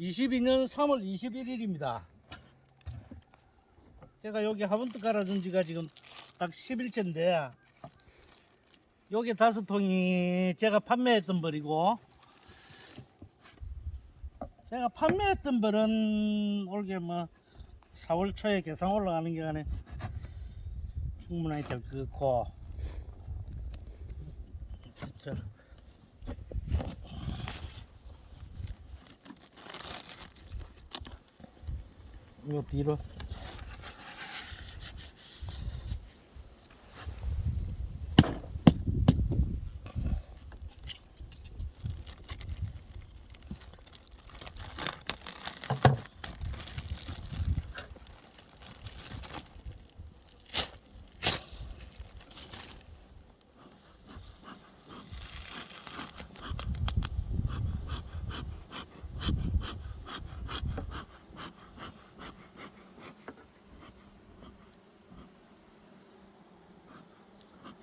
22년 3월 21일입니다. 제가 여기 화분도 깔아준 지가 지금 딱 10일째인데 여기 다섯 통이 제가 판매했던 벌이고 제가 판매했던 벌은 올게 뭐 4월 초에 개상 올라가는 기간에 충분하게 될 거고 진짜 이거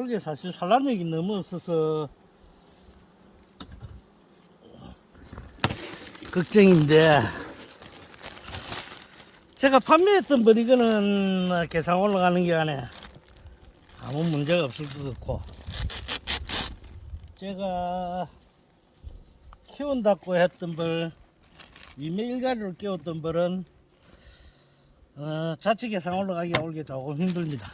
올게 사실 산란력이 너무 없어서 걱정인데 제가 판매했던 버리거는 계산 올라가는 기간에 아무 문제가 없을 것 같고 제가 키운다고 했던 벌 위메 일가리로 끼웠던 벌은 어, 자체 계산 올라가기가 올게 조금 힘듭니다.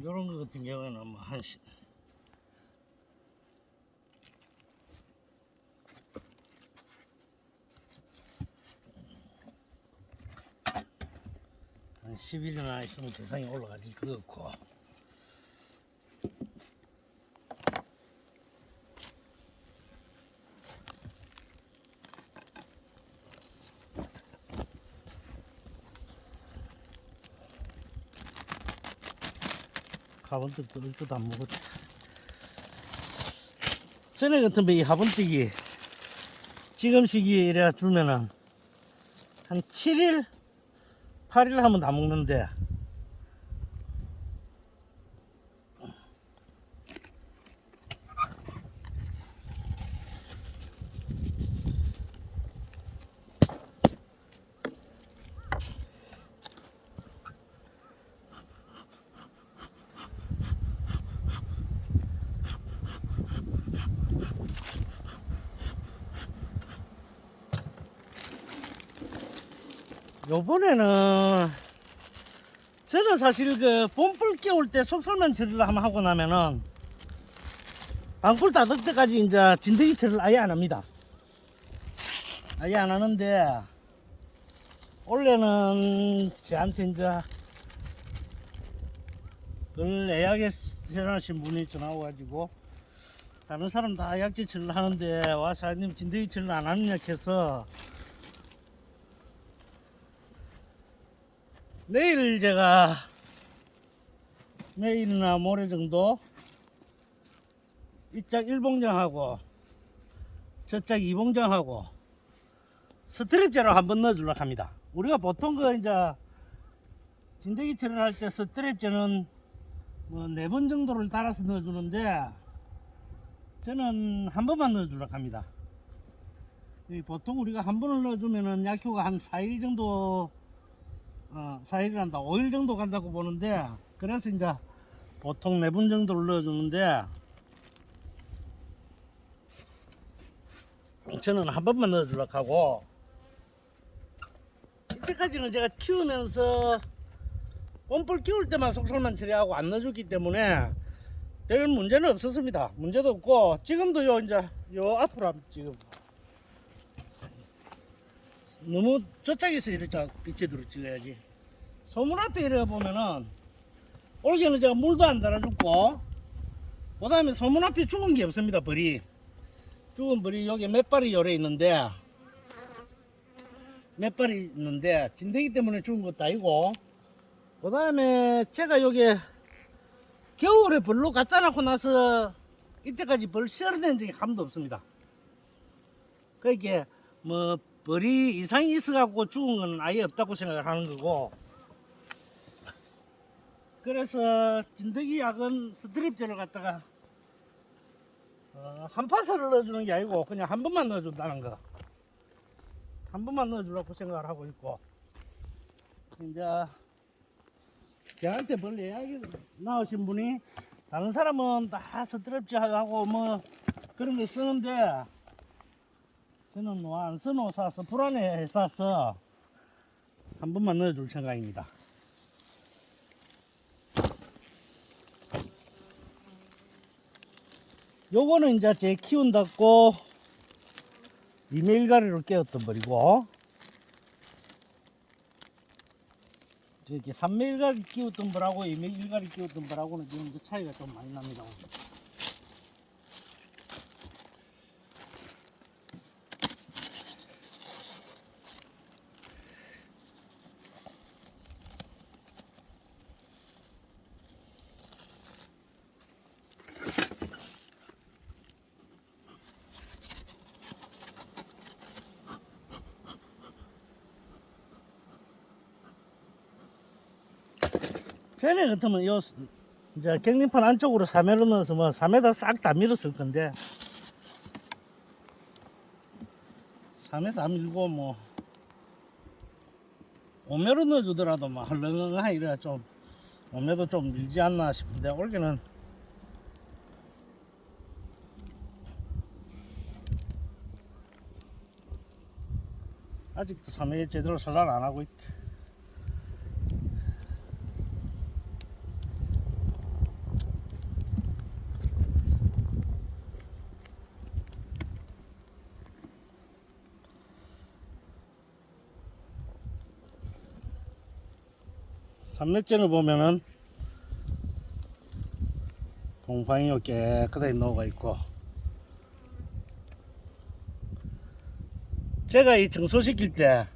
이런 거 같은 경우에는 뭐한 시... 한 10일이나 있으면 대상이 올라가질 것 같고 화분도 뜰줄도 안 먹었지. 전에 같으면 이 화분뜨기 지금 시기에 이래 주면은 한 7일 8일 하면 다 먹는데 요번에는 저는 사실 그 봄불 깨울 때 속설만 처리를 한번 하고 나면은 방풀 닫을 때까지 이제 진드기 처리를 아예 안 합니다. 아예 안 하는데 원래는 저한테 이제 그걸 예약에 해놨신 분이 전화 와가지고 다른 사람 다 약지 처리를 하는데 와 사장님 진드기 처리를 안 하느냐 해서 내일 제가 내일이나 모레 정도 이짝 1봉장하고 저짝 2봉장하고 스트랩제로 한번 넣어주려고 합니다. 우리가 보통 그 이제 진드기 처리를 할 때 스트랩제는 뭐 네 번 정도를 달아서 넣어주는데 저는 한 번만 넣어주려고 합니다. 이 보통 우리가 한 번을 넣어주면은 약효가 한 4일 정도 어, 4일 간다. 5일 정도 간다고 보는데, 그래서 이제 보통 4분 정도를 넣어주는데, 저는 한 번만 넣어주려고 하고, 이때까지는 제가 키우면서 봄불 키울 때만 속설만 처리하고 안 넣어줬기 때문에 별 문제는 없었습니다. 문제도 없고, 지금도 요, 이제, 요 앞으로 지금. 너무 저쪽에서 이렇게 빛에 들어 찍어야지. 소문 앞에 이래 보면은 올해는 제가 물도 안 달아줬고 그 다음에 소문 앞에 죽은 게 없습니다 벌이 죽은 벌이 여기 몇 발이 열에 있는데 몇 발이 있는데 진드기 때문에 죽은 것도 아니고 그 다음에 제가 여기 겨울에 벌로 갖다 놓고 나서 이때까지 벌 실어낸 적이 한 번도 없습니다. 그게 뭐 벌이 이상이 있어갖고 죽은 건 아예 없다고 생각을 하는 거고 그래서 진드기 약은 스트립제를 갖다가 어, 한 파스를 넣어주는 게 아니고 그냥 한 번만 넣어준다는 거. 한 번만 넣어주라고 생각을 하고 있고 이제 저한테 벌 예약이 나오신 분이 다른 사람은 다 스트랩지 하고 뭐 그런 거 쓰는데 저는 뭐안 써놓고 사서 불안해 사서 한 번만 넣어줄 생각입니다. 요거는 이제 제 키운다고 이메일가리로 깨웠던 벌이고 이렇게 3메일가리 끼웠던 벌하고 2메일가리 끼웠던 벌하고는 지금 그 차이가 좀 많이 납니다. 전에 같으면 요 이제 격림판 안쪽으로 3회로 넣어서 뭐 3회다 싹 다 밀었을 건데 3회 다 밀고 뭐 5매로 넣어주더라도 뭐 헐렁헐렁하게 이래 좀 5매도 좀 밀지 않나 싶은데 올해는 아직도 3회 제대로 설날 안 하고 있대. 삼매째를 보면은 동방이 요 깨끗하게 녹아 있고 제가 이 청소시킬 때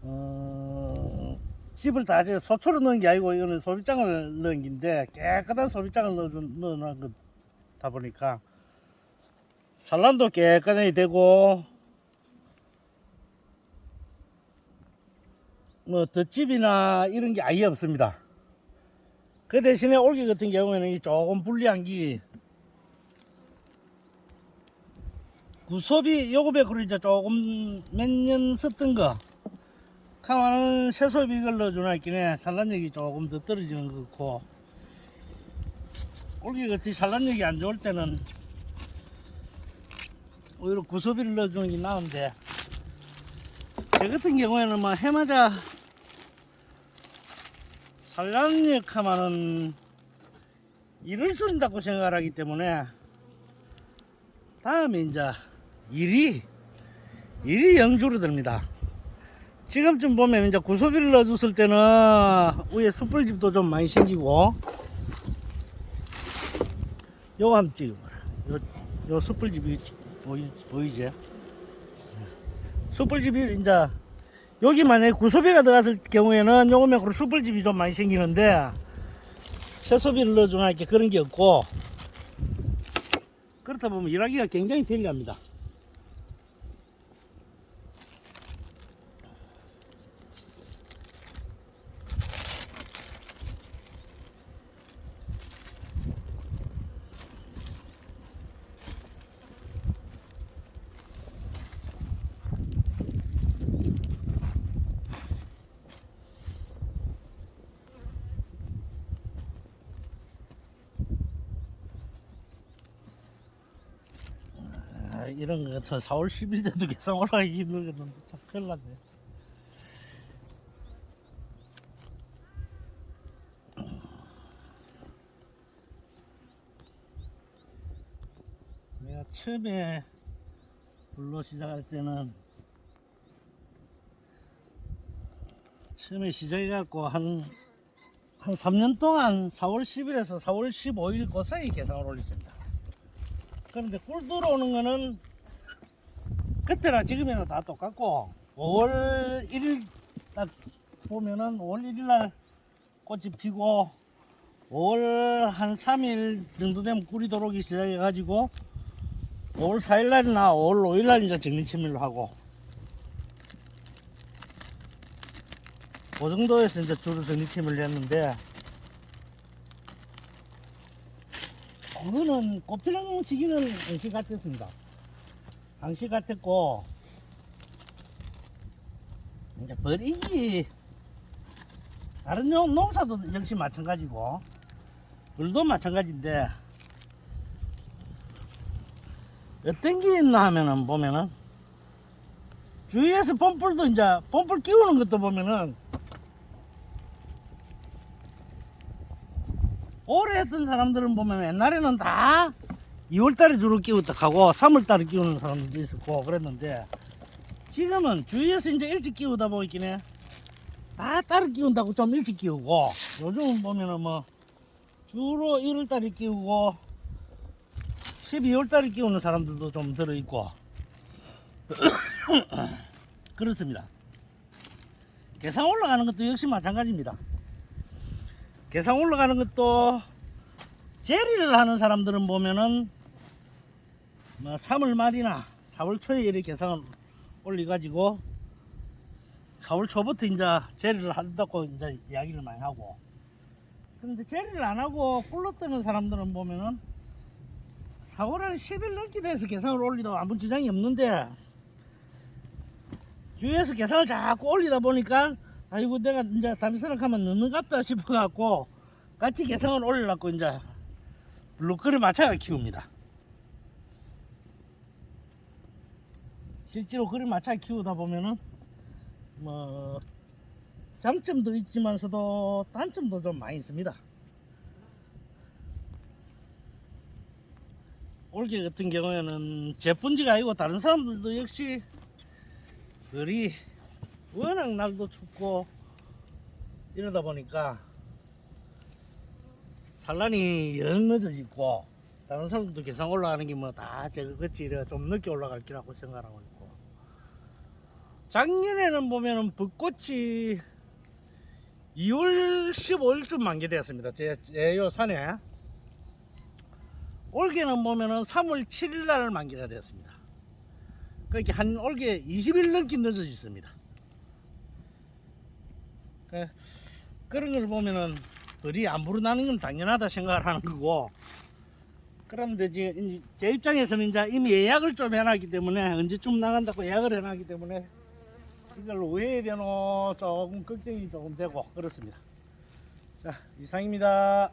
어, 집을 다 이제 소초로 넣은 게 아니고 이거는 소비장을 넣은 긴데 깨끗한 소비장을 넣어 넣어놓은 거다 보니까 산란도 깨끗하게 되고 뭐 덧집이나 이런 게 아예 없습니다. 그 대신에 올기 같은 경우에는 이 조금 불리한 게 구섭이 요거백으로 이제 조금 몇 년 썼던 거 가만은 새소비 있긴 해. 산란력이 조금 더 떨어지는 것 같고. 올기 같은 산란력이 안 좋을 때는 오히려 구섭이를 넣어주는 게 나은데 저 같은 경우에는 뭐 해마자 산란력 하면은 일을 줄인다고 생각을 하기 때문에 다음에 이제 일이 일이 영 줄어듭니다. 지금쯤 보면 이제 구소비를 넣어줬을 때는 위에 숯불집도 좀 많이 생기고 요거 한번 찍어봐라. 요, 요 숯불집이 보이, 보이지? 숯불집이 이제 여기 만약에 구소비가 들어갔을 경우에는 그 숯불집이 좀 많이 생기는데 새소비를 넣어주나 이렇게 그런 게 없고 그렇다 보면 일하기가 굉장히 편리합니다. 이런 거 같은 4월 10일 때도 계속 올라가기 힘들겠는데 참 큰일 났네. 내가 처음에 불로 시작할 때는 처음에 시작해갖고 한, 한 3년 동안 4월 10일에서 4월 15일 그 사이 계산을 올렸습니다. 그런데 꿀 들어오는 거는 그때나 지금이나 다 똑같고 5월 1일 딱 보면은 5월 1일 날 꽃이 피고 5월 한 3일 정도 되면 꿀이 들어오기 시작해 가지고 5월 4일 날이나 5월 5일 날 이제 정리침을 하고 그 정도에서 이제 주로 정리침을 했는데 그거는 꽃피는 시기는 항시 같았습니다. 항시 같았고 이제 버리기 다른 농- 농사도 역시 마찬가지고 물도 마찬가지인데 어떤 게 있나 하면은 보면은 주위에서 펌플도 이제 펌플 끼우는 것도 보면은 오래 했던 사람들은 보면 옛날에는 다 2월달에 주로 끼웠다 하고 3월달에 끼우는 사람들도 있었고 그랬는데 지금은 주위에서 이제 일찍 끼우다 보이긴 다 따로 끼운다고 좀 일찍 끼우고 요즘은 보면은 뭐 주로 1월달에 끼우고 12월달에 끼우는 사람들도 좀 들어있고 그렇습니다. 계산 올라가는 것도 역시 마찬가지입니다 계산 올라가는 것도 제리를 하는 사람들은 보면은 뭐 3월 말이나 4월 초에 이렇게 계산을 올려가지고 4월 초부터 이제 제리를 한다고 이제 이야기를 많이 하고. 그런데 제리를 안 하고 꿀로 뜨는 사람들은 보면은 4월 한 10일 넘게 돼서 계산을 올리도 아무 지장이 없는데 주위에서 계산을 자꾸 올리다 보니까 아이고 내가 이제 담임선을 하면 늦는 것 같다 싶어갖고 같이 계산을 올리려고 이제 블루크를 맞춰가 키웁니다. 실제로 그를 맞춰 키우다 보면은 뭐 장점도 있지만서도 단점도 좀 많이 있습니다. 올게 같은 경우에는 제뿐지가 아니고 다른 사람들도 역시 그리 워낙 날도 춥고 이러다 보니까 산란이 영 늦어지고 다른 사람들도 계산 올라가는 게 뭐다 이래 좀 늦게 올라갈 거라고 생각하고 있고 작년에는 보면은 벚꽃이 2월 15일쯤 만개되었습니다. 제, 제요 산에 올게는 보면은 3월 7일 날 만개가 되었습니다. 그렇게 한 올게 20일 넘게 늦어졌습니다. 그, 그런 걸 보면은 벌이 안 불어나는 건 당연하다 생각을 하는 거고 그런데 이제 제 입장에서는 이제 이미 예약을 좀 해놨기 때문에 언제쯤 나간다고 예약을 해놨기 때문에 이걸 왜 해야 되노 조금 걱정이 조금 되고 그렇습니다. 자 이상입니다.